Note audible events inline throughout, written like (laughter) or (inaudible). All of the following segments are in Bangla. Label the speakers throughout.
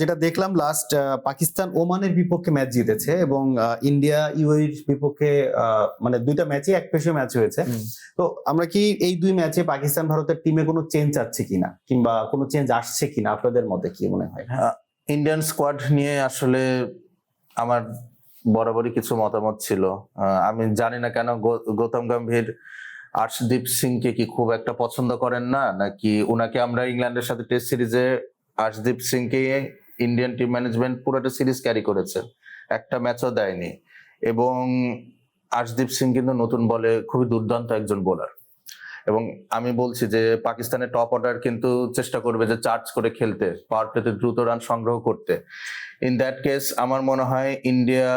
Speaker 1: যেটা দেখলাম লাস্ট পাকিস্তান ওমানের বিপক্ষে ম্যাচ জিতেছে এবং ইন্ডিয়া ইউএর বিপক্ষে মানে দুইটা ম্যাচে এক পেশে ম্যাচ হয়েছে। তো আমরা কি এই দুই ম্যাচে পাকিস্তান ভারতের টিমে কোনো চেঞ্জ আছে কিনা? কিংবা কোনো চেঞ্জ আসছে কিনা? আপনাদের মতে কি মনে হয়?
Speaker 2: ইন্ডিয়ান স্কোয়াড নিয়ে আসলে আমার বরাবরই কিছু মতামত ছিল। আমি জানি না কেন গৌতম গম্ভীর আর্শদীপ সিংকে কি খুব একটা পছন্দ করেন না? নাকি উনাকে আমরা ইংল্যান্ডের সাথে টেস্ট সিরিজে আর্শদীপ সিংকে ইন্ডিয়ান টিম ম্যানেজমেন্ট পুরোটা সিরিজ ক্যারি করেছে। একটা ম্যাচও দেয়নি। এবং আর্শদীপ সিং কিন্তু নতুন বলে খুবই দুর্দান্ত একজন বোলার এবং আমি বলছি যে পাকিস্তানের টপ অর্ডার কিন্তু চেষ্টা করবে যে চার্জ করে খেলতে পাওয়ার প্লেতে দ্রুত রান সংগ্রহ করতে। ইন দ্যাট কেস আমার মনে হয় India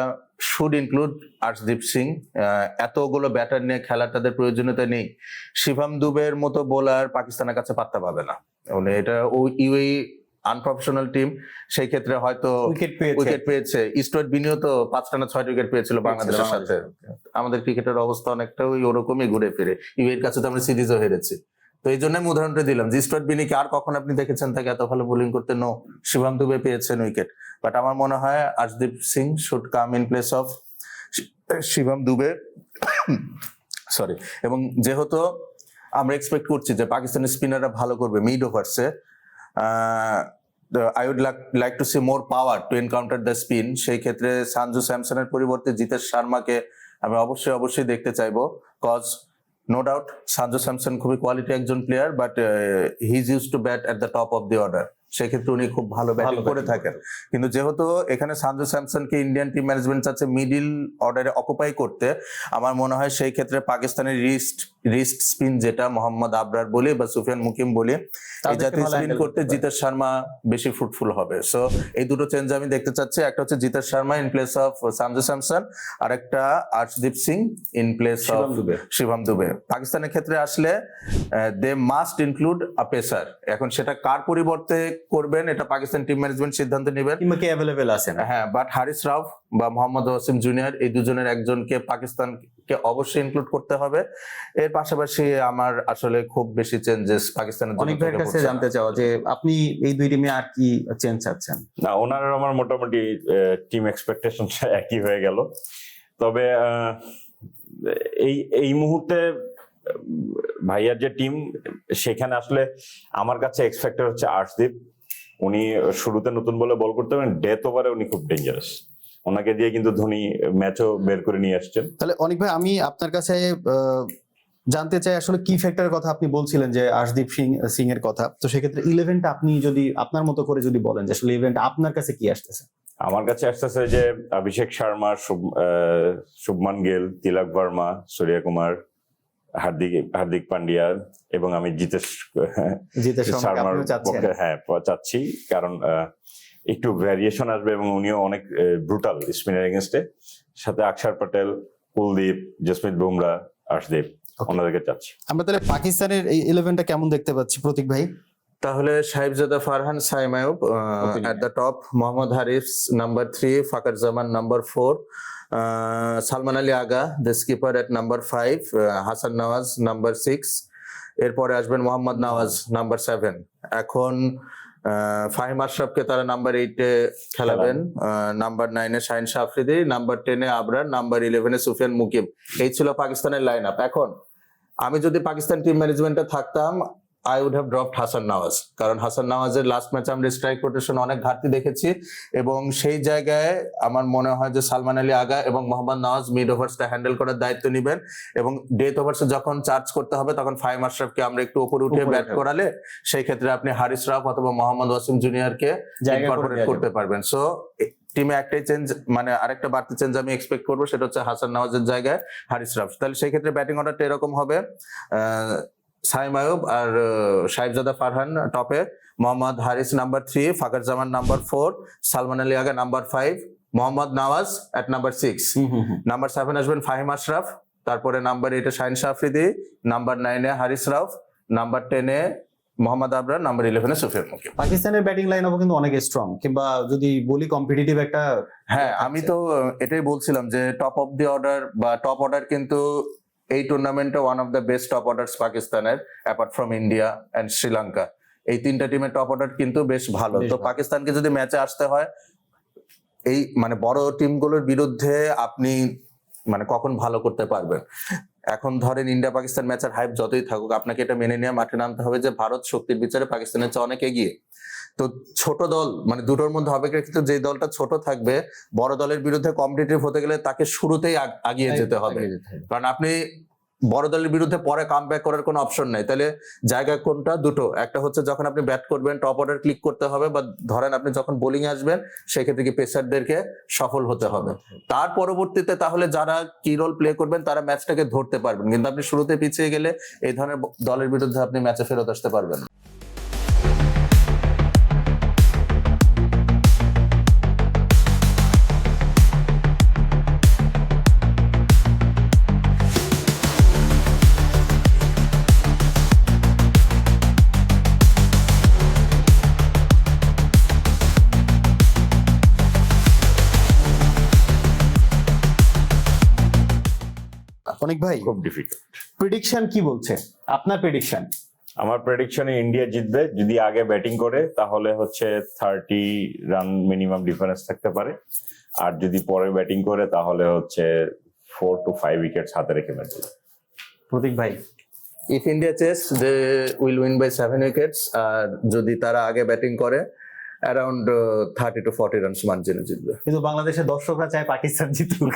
Speaker 2: should include Arshdeep Singh. এতগুলো ব্যাটার নিয়ে খেলার তাদের প্রয়োজনীয়তা নেই। শিভাম দুবের মতো বোলার পাকিস্তানের কাছে পাত্তা পাবে না। মানে এটা ও ইউএই আনপ্রফেশনাল টিম সেই ক্ষেত্রে হয়তো
Speaker 1: উইকেট পেয়েছে।
Speaker 2: ইস্টওয়েট বিনিও তো পাঁচটা না ছয়টা উইকেট পেয়েছিল বাংলাদেশের সাথে। আমাদের ক্রিকেটের অবস্থা অনেকটা ওই ওরকমই ঘুরে ফিরে। ইউএর কাছে তো আমরা সিরিজও হেরেছি। তো এই জন্য আমি উদাহরণটা দিলাম যে স্টুয়ার্ট বিনিকে আর কখন আপনি দেখেছেন তাকে এত ভালো বোলিং করতে? নো শিবাম দুবে পেয়েছেন উইকেট বাট আমার মনে হয় Arshdeep Singh should come in place of Shivam Dube. Sorry এবং যেহেতু আমরা এক্সপেক্ট করছি যে পাকিস্তানের স্পিনাররা ভালো করবে mid ওভার্সে I would like to see more power to encounter the spin সেই ক্ষেত্রে সানজু স্যামসনের পরিবর্তে জিতেশ শর্মাকে আমি অবশ্যই অবশ্যই দেখতে চাইব। Cause no doubt Sanju Samson খুবই কোয়ালিটি একজন player but he is use to bat at the top of the order সেক্ষেত্রে উনি খুব ভালো ব্যাটিং করে থাকেন। কিন্তু যেহেতু এখানে সানজু স্যামসনকে ইন্ডিয়ান টিম ম্যানেজমেন্ট চাচ্ছে মিডিল অর্ডারে অকুপাই করতে আমার মনে হয় সেই ক্ষেত্রে পাকিস্তানের রিস্ট রিস্ট স্পিন যেটা মোহাম্মদ আবরার বলি বা সুফিয়ান মুকিম বলি এই জাতীয় স্পিন করতে জিতেশ শর্মা বেশি ফ্রুটফুল হবে। সো এই দুটো চেঞ্জ আমি দেখতে চাচ্ছি। একটা হচ্ছে Jitesh Sharma in place of Sanju Samson আর একটা Arshdeep Singh in place of
Speaker 1: Shivam Dube.
Speaker 2: পাকিস্তানের ক্ষেত্রে আসলে they must include a pacer এখন সেটা কার পরিবর্তে করবেন এটা পাকিস্তান টিম ম্যানেজমেন্ট সিদ্ধান্ত নেবেন।
Speaker 1: কিংবা কে অ্যাভেলেবেল আছে না?
Speaker 2: হ্যাঁ বাট হারিস রাউফ বা মোহাম্মদ ওয়াসিম জুনিয়র এই দুজনের একজনকে পাকিস্তানকে অবশ্যই ইনক্লুড করতে হবে। এর পাশাপাশি আমার আসলে খুব বেশি চেঞ্জেস পাকিস্তানের জন্য
Speaker 1: অনেক ভাইয়ের কাছে জানতে চাওয়া যে আপনি এই দুই টিমে আর কি চেঞ্জ চাচ্ছেন?
Speaker 3: না ওনার আমার মোটামুটি টিম এক্সপেকটেশন (laughs) একই হয়ে গেল। তবে আহ, এই এই মুহূর্তে ভাইয়ার যে টিম সেখানে আসলে আমার কাছে এক্সপেক্টেড হচ্ছে আর্শদীপ। উনি শুরুতে নতুন বলে বল করতে পারেন ডেথ ওভারে উনি খুব ডেঞ্জারাস ওনাকে দিয়ে কিন্তু ধোনি ম্যাচও বের করে নিয়ে আসছেন।
Speaker 1: তাহলে অনেক ভাই আমি আপনার কাছে জানতে চাই আসলে কি ফ্যাক্টরের কথা আপনি বলছিলেন যে আশদীপ সিং সিং এর কথা। তো সেক্ষেত্রে ইলেভেনটা আপনি যদি আপনার মতো করে যদি বলেন যে আসলে ইভেন্ট আপনার কাছে কি আসতেছে?
Speaker 3: আমার কাছে আসতেছে যে অভিষেক শর্মা শুভমান গেল তিলক ভার্মা সূর্য কুমার হার্দিক হার্দিক পান্ডিয়া এবং আমি জিতেশ
Speaker 1: জিতেশ
Speaker 3: শর্মার পক্ষে হ্যাঁ চাচ্ছি। কারণ আহ, একটু ভ্যারিয়েশন আসবে এবং উনিও অনেক ব্রুটাল স্পিনার এগেনস্টে সাথে আকসার প্যাটেল কুলদীপ জসমিত বুমরা আর্শদীপ
Speaker 1: Okay.
Speaker 3: ওনাদেরকে চাচ্ছি।
Speaker 1: আমরা তাহলে পাকিস্তানের এই ইলেভেনটা কেমন দেখতে পাচ্ছি প্রতীক ভাই?
Speaker 2: তাহলে Sahibzada Farhan Saim Ayub. At the top Mohammad Haris number three Fakhar Zaman number four Salman Ali Agha the skipper at number five Hasan Nawaz number six এরপরে আসবেন মোহাম্মদ নওয়াজ নাম্বার সেভেন এখন ফাহিম আশরাফকে তারা নাম্বার এইটে খেলাবেন। নাম্বার নাইনে শাহিন শাফরিদি নাম্বার টেনে আবরার নাম্বার ইলেভেনে সুফিয়ান মুকিম। এই ছিল পাকিস্তানের লাইন আপ এখন আমি যদি পাকিস্তান টিম ম্যানেজমেন্টে থাকতাম I would have dropped Hasan Nawaz কারণ হাসান নওয়াজের লাস্ট ম্যাচে আমরা স্ট্রাইক রোটেশন অনেক ঘাটতি দেখেছি এবং সেই জায়গায় আমার মনে হয় যে সালমান আলী আগা এবং মোহাম্মদ নওয়াজ মিড ওভার্সটা হ্যান্ডেল করার দায়িত্ব নেবেন এবং ডেথ ওভার্সে যখন চার্জ করতে হবে তখন ফাইম আশরাফকে আমরা একটু উপরে উঠে ব্যাট করালে সেই ক্ষেত্রে আপনি হারিস রাফ অথবা মোহাম্মদ ওয়াসিম জুনিয়রকে ইনকর্পোরেট করতে পারবেন। সো টিমে একটাই চেঞ্জ মানে আরেকটা বাড়তি চেঞ্জ আমি এক্সপেক্ট করব সেটা হচ্ছে হাসান নওয়াজের জায়গায় হারিস রাফ তাহলে সেই ক্ষেত্রে ব্যাটিং অর্ডারটা এরকম হবে আহ, সাইম আয়ুব আর সাহেবজাদা ফারহান টপে। Mohammad Haris number three Fakhar Zaman number four Salman Ali Agha number five Mohammad Nawaz at number six. Number seven আসবেন ফাহিম আশরাফ তারপরে নাম্বার এইটে শাহিন শাফরিদি নাম্বার নাইনে হারিস রাফ নাম্বার টেনে মোহাম্মদ আবরার নাম্বার ইলেভেনে সুফিয়ান মুকিম
Speaker 1: পাকিস্তানের ব্যাটিং লাইন কিন্তু অনেক স্ট্রং কিংবা যদি বলি কম্পিটিটিভ একটা
Speaker 2: হ্যাঁ আমি তো এটাই বলছিলাম যে টপ অফ দি অর্ডার বা টপ অর্ডার কিন্তু এই টুর্নামেন্টে one of the best top orders পাকিস্তানের apart from India and Sri Lanka এই তিনটা টিমের টপ অর্ডার কিন্তু বেশ ভালো। তো পাকিস্তানকে যদি ম্যাচে আসতে হয় এই মানে বড় টিমগুলোর বিরুদ্ধে আপনি মানে কখন ভালো করতে পারবেন? এখন ধরেন ইন্ডিয়া পাকিস্তান ম্যাচের হাইপ যতই থাকুক আপনাকে এটা মেনে নিয়ে মাঠে নামতে হবে যে ভারত শক্তির বিচারে পাকিস্তানের চেয়ে অনেক এগিয়ে। তো ছোট দল মানে দুটোর মধ্যে অপেক্ষাকৃত যে দলটা ছোট থাকবে বড় দলের বিরুদ্ধে কম্পিটিটিভ হতে গেলে তাকে শুরুতেই আগিয়ে যেতে হবে।
Speaker 1: এগিয়ে যেতে হবে।
Speaker 2: কারণ আপনি বড় দলের বিরুদ্ধে পরে কাম করার কোনো অপশন নাই। তাহলে জায়গা কোনটা? দুটো। একটা হচ্ছে যখন আপনি ব্যাট করবেন টপ অর্ডার ক্লিক করতে হবে বা ধরেন আপনি যখন বোলিং আসবেন সেক্ষেত্রে কি পেসারদেরকে সফল হতে হবে। তার পরবর্তীতে তাহলে যারা কি রোল প্লে করবেন তারা ম্যাচটাকে ধরতে পারবেন। কিন্তু আপনি শুরুতে পিছিয়ে গেলে এই ধরনের দলের বিরুদ্ধে আপনি ম্যাচে ফেরত আসতে পারবেন
Speaker 1: অনেক ভাই।
Speaker 3: খুব ডিফিকাল্ট
Speaker 1: প্রেডিকশন কি বলছে? আপনার প্রেডিকশন
Speaker 3: আমার প্রেডিকশনে ইন্ডিয়া জিতবে যদি আগে ব্যাটিং করে তাহলে হচ্ছে থার্টি রান মিনিমাম ডিফারেন্স থাকতে পারে। আর যদি পরে ব্যাটিং করে তাহলে হচ্ছে ফোর টু ফাইভ উইকেটস হাতে রেখে ম্যাচ
Speaker 1: প্রতীক ভাই।
Speaker 2: If India chase they will win by seven wickets আর যদি তারা আগে ব্যাটিং করে around thirty two forty runs মার্জিনে জিতবে।
Speaker 1: কিন্তু বাংলাদেশের দর্শকরা চায় পাকিস্তান জিতুক।